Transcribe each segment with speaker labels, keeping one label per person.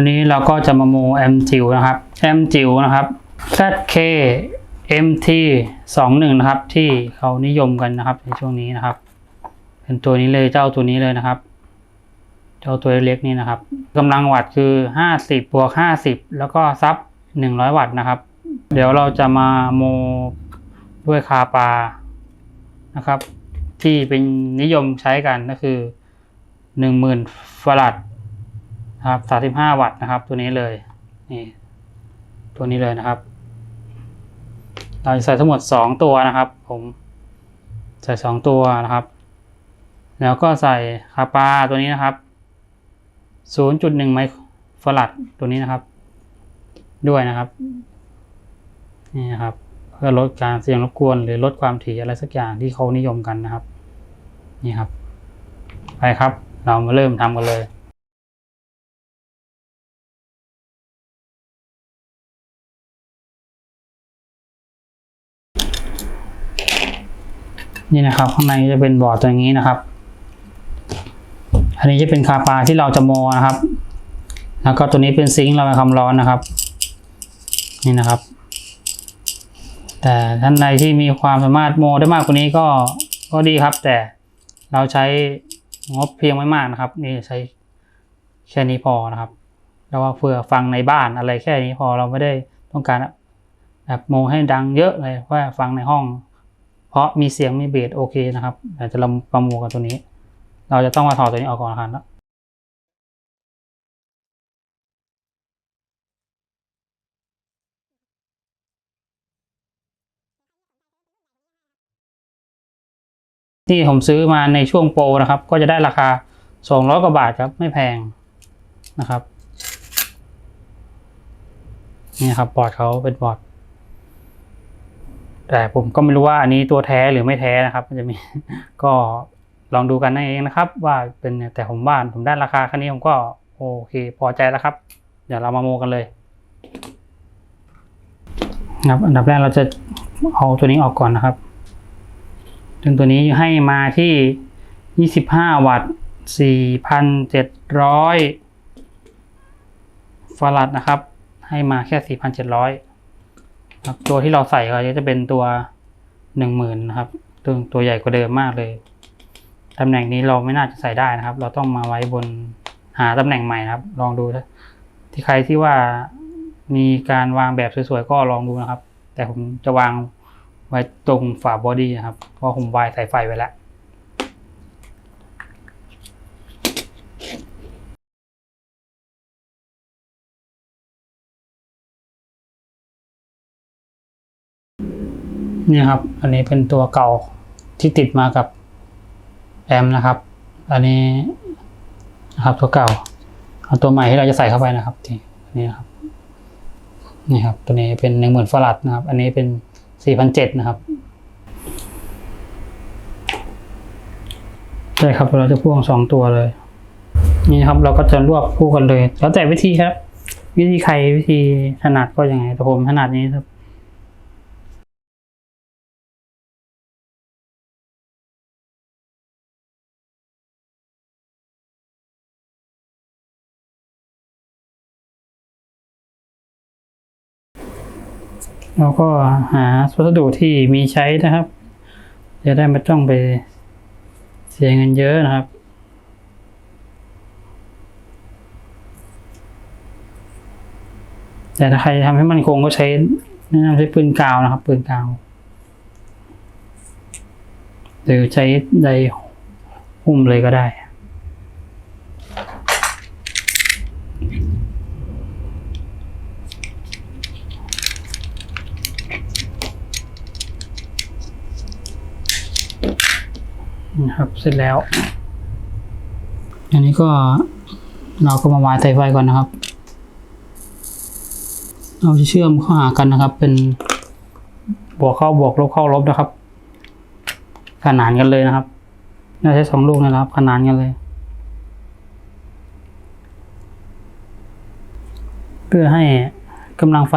Speaker 1: วันนี้เราก็จะมาโมแอมจิวนะครับแอมจิวนะครับ ZK MT 21นะครับ ที่เขานิยมกันนะครับในช่วงนี้นะครับ เป็นตัวนี้เลยเจ้าตัวนี้เลยนะครับ เจ้าตัวเล็กนี่นะครับกำลังวัตต์คือ 50บวก50 แล้วก็ซับ 100 วัตต์นะครับ เดี๋ยวเราจะมาโมด้วยคาปานะครับ ที่เป็นนิยมใช้กันก็คือ 10,000ฟาราด นะครับ 35 วัตต์นะครับ ตัวนี้เลยนี่ตัวนี้เลยนะครับ เราจะใส่ทั้งหมด 2 ตัวนะครับ ผมใส่ 2 ตัวนะครับ แล้วก็ใส่คาปาตัวนี้นะครับ 0.1 ไมโครฟาราดตัวนี้นะครับ ด้วยนะครับนี่นะครับ เพื่อลดการเสี่ยงรบกวน หรือลดความถี่อะไรสักอย่างที่เขานิยมกันนะครับ นี่ครับ ไปครับ เรามาเริ่มทำกันเลย นี่นะครับ ข้างในจะเป็นบอร์ดตัวนี้นะครับ อันนี้จะเป็นคาปาที่เราจะโมนะครับ แล้วก็ตัวนี้เป็นซิงค์ระบายความร้อนนะครับ นี่นะครับ แต่ท่านใดที่มีความสามารถโมได้มากกว่านี้ก็ก็ดีครับ แต่เราใช้งบเพียงไม่มากนะครับ นี่ใช้แค่นี้พอนะครับแล้วว่าเพื่อฟังในบ้านอะไรแค่นี้พอเราไม่ได้ต้องการแบบโมให้ดังเยอะเลยว่าฟังในห้อง ราะมีเสียงมีเบสโอเคนะครับแต่จะเราประโมกันตัวนี้ เราจะต้องมาถอดตัวนี้ออกก่อนครับที่ผมซื้อมาในช่วงโปรนะครับ ก็จะได้ราคา 200 กว่าบาทครับ ไม่แพงนะครับ นี่ครับบอร์ดเขาเป็นบอร์ด แต่ผมก็ไม่รู้ว่าอันนี้ตัวแท้หรือไม่แท้นะครับ มันจะมีก็ลองดูกันเองนะครับ ว่าเป็นแต่ผมว่าผมได้ราคาค่นี้ผมก็โอเค พอใจแล้วครับ เดี๋ยวเรามาโมกันเลยครับอันดับแรกเราจะเอาตัวนี้ออกก่อนนะครับซึ่งตัวนี้ให้มาที่ 25 วัตต์4,700ฟาราดนะครับ ให้มาแค่ 4,700ครับ ตัวที่เราใส่ก็จะเป็นตัวหนึ่งหมื่นะครับตัวตัวใหญ่กว่าเดิมมากเลยตำแหน่งนี้เราไม่น่าจะใส่ได้นะครับ เราต้องมาไว้บนหาตำแหน่งใหม่นะครับ ลองดูที่ใครที่ว่ามีการวางแบบสวยๆก็ลองดูนะครับ แต่ผมจะวางไว้ตรงฝาบอดี้นะครับเพราะผมวายสายไฟไว้แล้ว นี่ครับ อันนี้เป็นตัวเก่าที่ติดมากับแอมนะครับ อันนี้นะครับตัวเก่าเอาตัวใหม่ที่เราจะใส่เข้าไปนะครับที่นนี้นะครับนี่ครับ ตัวนี้เป็นหนึ่งหมื่นฟารัดนะครับ อันนี้เป็นสี่พันเจ็ดนะครับใช่ครับเราจะพ่วงสองตัวเลย นี่ครับ เราก็จะรวบคู่กันเลย แล้วแต่วิธีครับ วิธีใครวิธีถนัดก็ยังไงแต่ผมถนัดนี้ครับ เราก็หาวัสดุที่มีใช้นะครับ จะได้ไม่ต้องไปเสียเงินเยอะนะครับ แต่ถ้าใครทำให้มันคงก็ใช้แนะนำใช้ปืนกาวนะครับ ปืนกาว หรือใช้ใดหุ้มเลยก็ได้ นะครับ เสร็จแล้ว อันนี้ก็เราก็มาวายสายไฟก่อนนะครับ เราจะเชื่อมเข้าหากันนะครับ เป็นบวกเข้าบวกลบเข้าลบนะครับ ขนานกันเลยนะครับเราใช้สองลูกนะครับ ขนานกันเลย เพื่อให้กำลังไฟ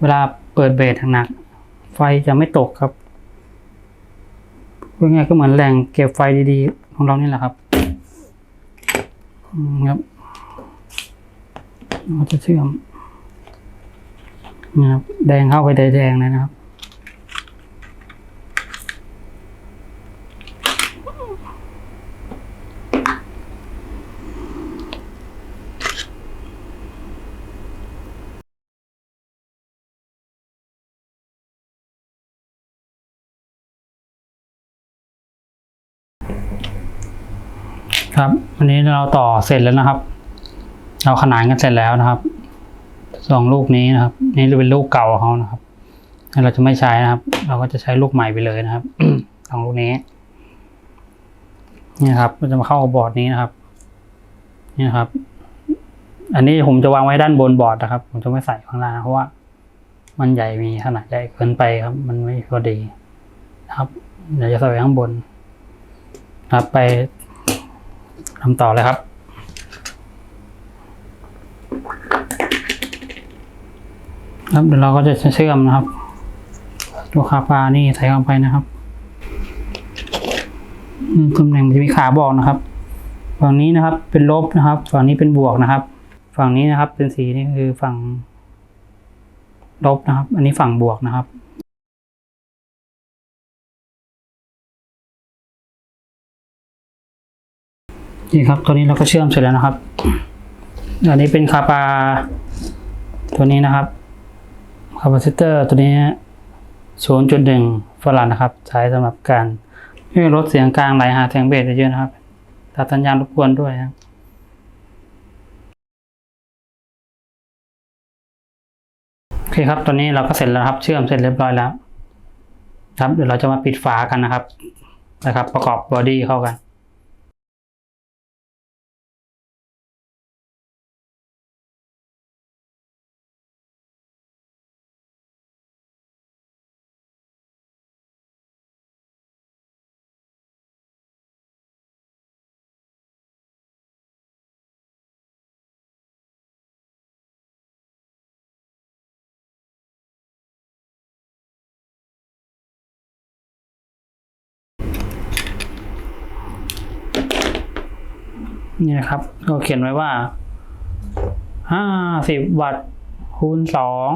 Speaker 1: เวลาเปิดเบสหนักไฟจะไม่ตกครับ พูดง่ายก็เหมือนแหล่งเก็บไฟดีๆ ของเรานี่แหละครับครับเราจะเชื่อมนะครับแดงเข้าไปแดงๆเลยนะครับ ครับวั นนี้เราต่อเสร็จแล้วนะครับ เราขนานกันเสร็จแล้วนะครับสองลูกนี้นะครับ นี่เป็นลูกเก่าเขานะครับเราจะไม่ใช้นะครับ เราก็จะใช้ลูกใหม่ไปเลยนะครับสองลูกนี้นี่ครับเราจะมาเข้ากับบอร์ดนี้นะครับนี่ครับ อันนี้ผมจะวางไว้ด้านบนบอร์ดนะครับ ผมจะไม่ใส่ข้างล่างเพราะว่า มันใหญ่มีขนาดใหญ่เกินไปครับ มันไม่พอดีนะครับ เดี๋ยวจะใส่ไว้ข้างบน ครับไป ทำต่อเลยครับ ครับเดี๋ยวเราก็จะเชื่อมนะครับ ตัวคาปลานี่ใส่เข้าไปนะครับตำแหน่งมันจะมีขาบอกนะครับ ฝั่งนี้นะครับเป็นลบนะครับ ฝั่งนี้เป็นบวกนะครับ ฝั่งนี้นะครับเป็นสีนี่คือฝั่งลบนะครับ อันนี้ฝั่งบวกนะครับ นี่ครับตัวนี้เราก็เชื่อมเสร็จแล้วนะครับ อันนี้เป็นคาปาตัวนี้นะครับคาปาซิเตอร์ตัวนี้ 0.1ฟาราดนะครับ ใช้สำหรับการช่วยลดเสียงกลางไหลหาเสียงเบสได้เยอะนะครับตัดสัญญาณรบกวนด้วยครับโอเคครับตัวนี้เราก็เสร็จแล้วครับ เชื่อมเสร็จเรียบร้อยแล้ว ครับ เดี๋ยวเราจะมาปิดฝากันนะครับ นะครับ ประกอบบอดี้เข้ากัน นี่นะครับ ก็เขียนไว้ว่าห้าสิบวัตต์คูณสอง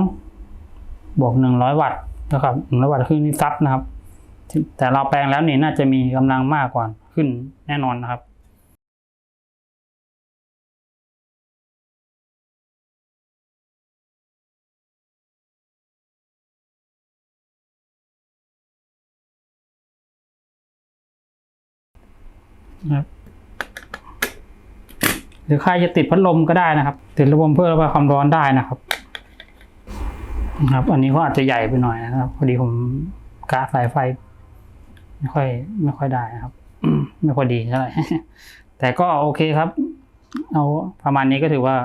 Speaker 1: บวกหนึ่งร้อยวัตต์นะครับหนึ่งร้อยวัตต์ขึ้นนี่ซับนะครับ แต่เราแปลงแล้วนี่น่าจะมีกำลังมากกว่าขึ้นแน่นอนนะครับนะครับ รือใครจะติดพัดลมก็ได้นะครับ ติดพัดลมเพื่อระบายความร้อนได้นะครับนะครับ อันนี้ก็อาจจะใหญ่ไปหน่อยนะครับ พอดีผมกะสายไฟ ไม่ค่อย ไม่ค่อยได้นะครับไม่ค่อยดีเท่าไหร่แต่ก็โอเคครับ เอาประมาณนี้ก็ถือว่า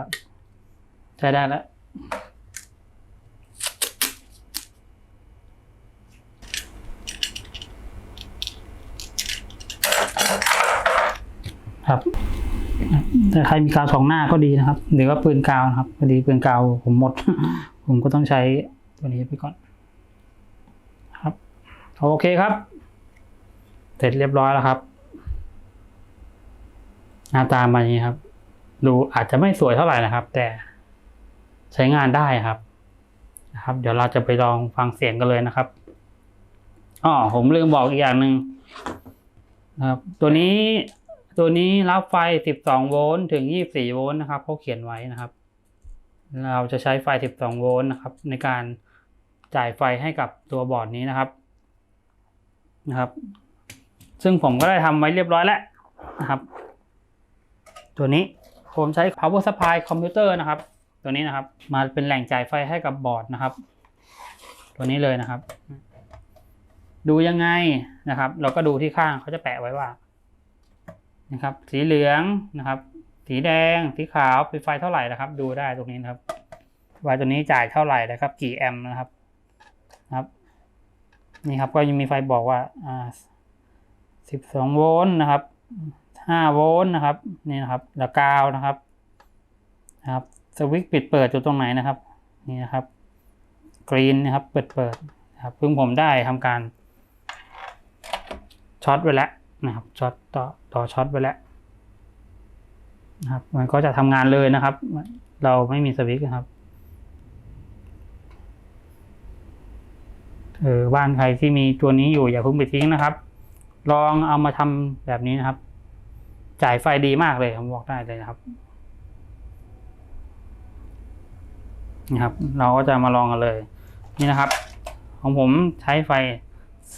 Speaker 1: ใช้ได้แล้ว ครับ แต่ใครมีกาวสองหน้าก็ดีนะครับหรือว่าปืนกาวนะครับพอดีปืนกาวผมหมด ผมก็ต้องใช้ตัวนี้ไปก่อน ครับโอเคครับ เสร็จเรียบร้อยแล้วครับ หน้าตามาอย่างนี้ครับ ดูอาจจะไม่สวยเท่าไหร่นะครับ แต่ใช้งานได้ครับนะครับ เดี๋ยวเราจะไปลองฟังเสียงกันเลยนะครับอ๋อผมลืมบอกอีกอย่างหนึ่งนะครับ ตัวนี้ ตัวนี้รับไฟ 12 โวลต์ถึง 24 โวลต์นะครับเขาเขียนไว้นะครับ เราจะใช้ไฟ 12 โวลต์นะครับ ในการจ่ายไฟให้กับตัวบอร์ดนี้นะครับนะครับ ซึ่งผมก็ได้ทำไว้เรียบร้อยแล้วนะครับ ตัวนี้ผมใช้ power supply คอมพิวเตอร์นะครับ ตัวนี้นะครับ มาเป็นแหล่งจ่ายไฟให้กับบอร์ดนะครับ ตัวนี้เลยนะครับ ดูยังไงนะครับ เราก็ดูที่ข้างเขาจะแปะไว้ว่า นะครับ สีเหลืองนะครับ สีแดง สีขาวเป็นไฟเท่าไหร่นะครับ ดูได้ตรงนี้นะครับว่าตัวนี้จ่ายเท่าไหร่นะครับ กี่แอมป์นะครับนะครับ นี่ครับก็ยังมีไฟบอกว่าอ่าสิบสองโวลต์นะครับห้าโวลต์นะครับนี่นะครับแล้วกาวนะครับนะครับสวิตช์ปิดเปิดอยู่ตรงไหนนะครับ นี่นะครับกรีนนะครับ เปิดเปิดครับเพิ่งผมได้ทำการช็อตไว้แล้ว นะครับช็อตต่อต่อช็อตไว้แล้วนะครับ มันก็จะทำงานเลยนะครับ เราไม่มีสวิตช์นะครับเออบ้านใครที่มีตัวนี้อยู่อย่าเพิ่งไปทิ้งนะครับ ลองเอามาทำแบบนี้นะครับ จ่ายไฟดีมากเลยผมบอกได้เลยนะครับนะครับ เราก็จะมาลองกันเลย นี่นะครับ ของผมใช้ไฟ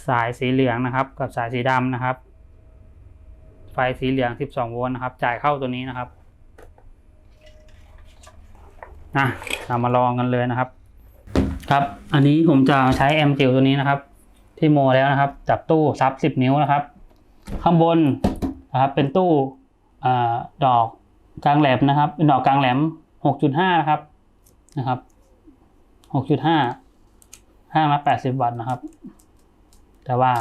Speaker 1: สายสีเหลืองนะครับ กับสายสีดำนะครับ ฟสีเหลือง 12 โวลต์นะครับ จ่ายเข้าตัวนี้นะครับนะเรามาลองกันเลยนะครับ ครับ อันนี้ผมจะใช้แอมจิ๋วตัวนี้นะครับ ที่โมแล้วนะครับ จับตู้ซับ 10 นิ้วนะครับ ข้างบนนะครับ เป็นตู้อดอกกลางแหลมนะครับ เป็นดอกกลางแหลม 6.5 นะครับนะครับ 6.5 ห้างละ 80 วัตต์นะครับ แต่ว่า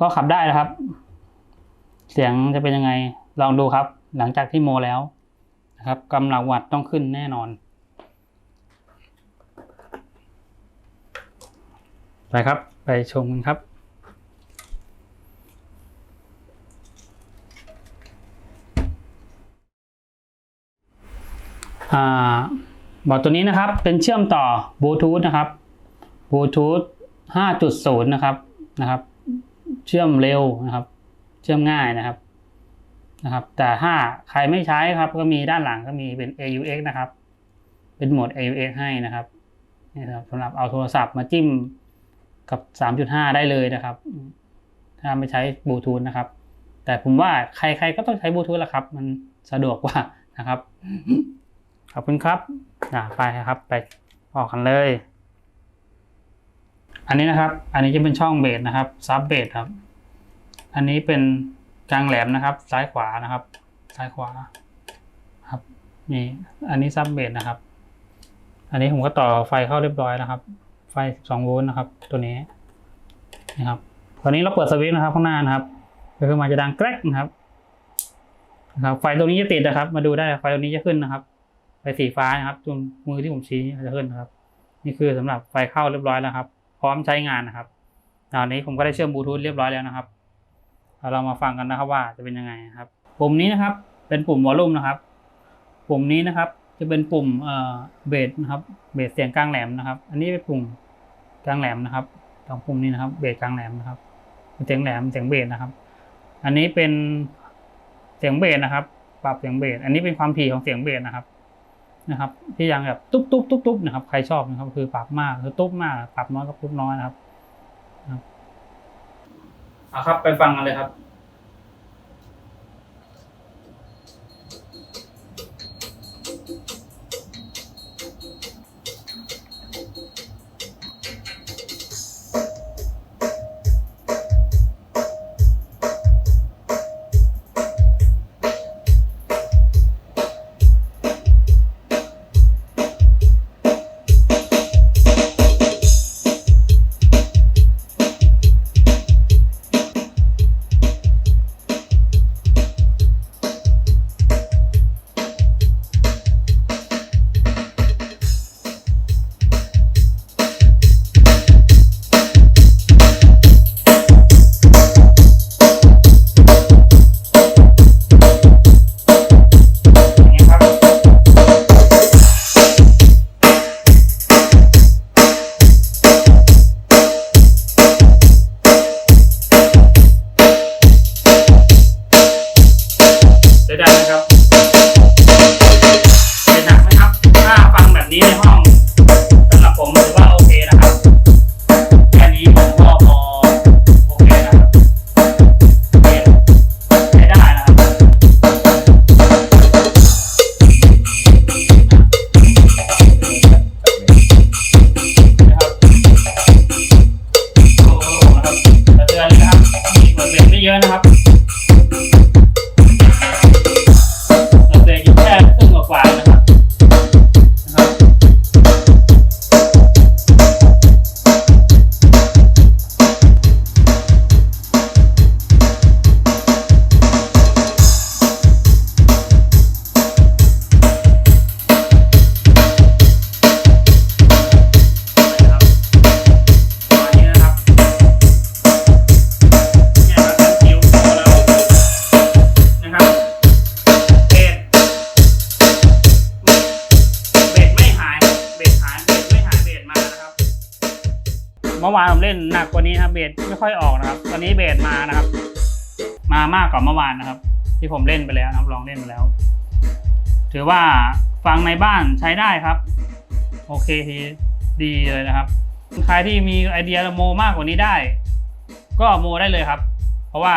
Speaker 1: ก็ขับได้นะครับ เสียงจะเป็นยังไงลองดูครับ หลังจากที่โมแล้วนะครับกำลังวัตต์ต้องขึ้นแน่นอน ไปครับ ไปชมกันครับอ่าบอร์ดตัวนี้นะครับเป็นเชื่อมต่อบลูทูธนะครับบลูทูธ5.0 นะครับนะครับ เชื่อมเร็วนะครับ ชื่อมง่ายนะครับนะครับ แต่ถ้าใครไม่ใช้ครับก็มีด้านหลังก็มีเป็น AUX นะครับ เป็นโหมด AUX ให้นะครับนี่ครับสำหรับเอาโทรศัพท์มาจิ้มกับ 3.5 ได้เลยนะครับ ถ้าไม่ใช้บลูทูธนะครับ แต่ผมว่าใครๆก็ต้องใช้บลูทูธแหละครับ มันสะดวกกว่านะครับ ขอบคุณครับอ่าไปครับ ไปออกกันเลย อันนี้นะครับ อันนี้จะเป็นช่องเบสนะครับซับเบสครับ อันนี้เป็นกลางแหลมนะครับ ซ้ายขวานะครับ ซ้ายขวาครับนี่อันนี้ซับเบสนะครับ อันนี้ผมก็ต่อไฟเข้าเรียบร้อยนะครับ ไฟ 12 โวลต์นะครับ ตัวนี้นะครับตอนนี้เราเปิดสวิตช์นะครับข้างหน้านะครับก็คือมันจะดังแกรกนะครับนะครับ ไฟตรงนี้จะติดนะครับ มาดูได้ไฟตรงนี้จะขึ้นนะครับไฟสีฟ้านะครับตรงมือที่ผมชี้จะขึ้นนะครับ นี่คือสำหรับไฟเข้าเรียบร้อยแล้วครับ พร้อมใช้งานนะครับตอนนี้ผมก็ได้เชื่อมบลูทูธเรียบร้อยแล้วนะครับ เรามาฟังกันนะครับว่าจะเป็นยังไงครับ ปุ่มนี้นะครับ เป็นปุ่มวอลลุ่มนะครับ ปุ่มนี้นะครับ จะเป็นปุ่มเบสนะครับเบสเสียงกลางแหลมนะครับ อันนี้เป็นปุ่มกลางแหลมนะครับสองปุ่มนี้นะครับเบสกลางแหลมนะครับเสียงแหลมเสียงเบสนะครับ อันนี้เป็นเสียงเบสนะครับ ปรับเสียงเบสอันนี้เป็นความถี่ของเสียงเบสนะครับนะครับที่ยังแบบตุ๊บตุ๊บตุ๊บตุ๊บนะครับใครชอบนะครับคือปรับมากคือตุ๊บมากปรับน้อยก็ตุ๊บน้อยนะครับ อาครับ ไปฟังกันเลยครับ นักกว่านี้ครับเบสไม่ค่อยออกนะครับ ตอนนี้เบสมานะครับ มามากกว่าเมื่อวานนะครับ ที่ผมเล่นไปแล้วนะครับ ลองเล่นไปแล้ว ถือว่าฟังในบ้านใช้ได้ครับ โอเคทีดีเลยนะครับใครที่มีไอเดียโมมากกว่านี้ได้ ก็โมได้เลยครับ เพราะว่า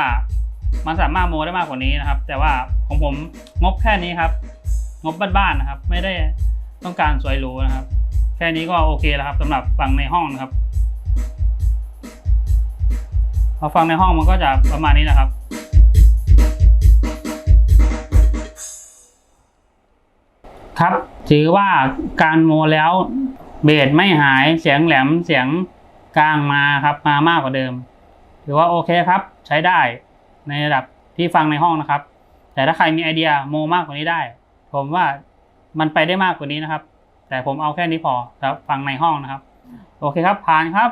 Speaker 1: มันสามารถโมได้มากกว่านี้นะครับ แต่ว่าของผมงบแค่นี้ครับ งบบ้านๆนะครับ ไม่ได้ต้องการสวยหรูนะครับ แค่นี้ก็โอเคแล้วครับสำหรับฟังในห้องนะครับ พอฟังในห้องมันก็จะประมาณนี้นะครับ ครับถือว่าการโมแล้วเบสไม่หายเสียงแหลมเสียงกลางมาครับ มามากกว่าเดิม ถือว่าโอเคครับ ใช้ได้ในระดับที่ฟังในห้องนะครับ แต่ถ้าใครมีไอเดียโมมากกว่านี้ได้ ผมว่ามันไปได้มากกว่านี้นะครับ แต่ผมเอาแค่นี้พอครับฟังในห้องนะครับ โอเคครับผ่านครับ